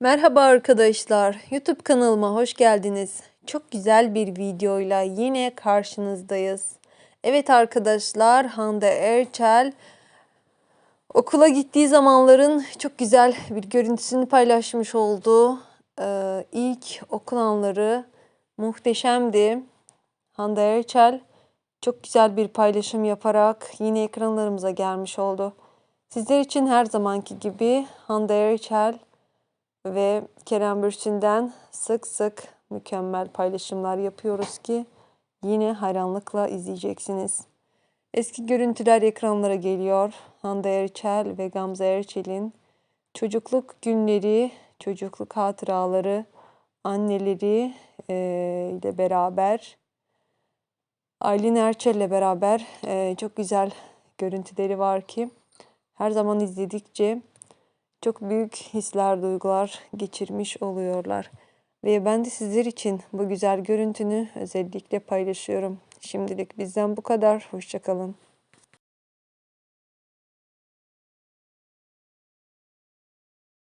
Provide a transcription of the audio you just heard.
Merhaba arkadaşlar. YouTube kanalıma hoş geldiniz. Çok güzel bir videoyla yine karşınızdayız. Evet arkadaşlar, Hande Erçel okula gittiği zamanların çok güzel bir görüntüsünü paylaşmış oldu. Ee, ilk okul anları muhteşemdi. Hande Erçel çok güzel bir paylaşım yaparak yine ekranlarımıza gelmiş oldu. Sizler için her zamanki gibi Hande Erçel ve Kerem Bürsin'den sık sık mükemmel paylaşımlar yapıyoruz ki yine hayranlıkla izleyeceksiniz. Eski görüntüler ekranlara geliyor. Hande Erçel ve Gamze Erçel'in çocukluk günleri, çocukluk hatıraları, anneleri eee, ile beraber Aylin Erçel'le beraber eee, çok güzel görüntüleri var ki her zaman izledikçe çok büyük hisler, duygular geçirmiş oluyorlar. Ve ben de sizler için bu güzel görüntünü özellikle paylaşıyorum. Şimdilik bizden bu kadar. Hoşçakalın.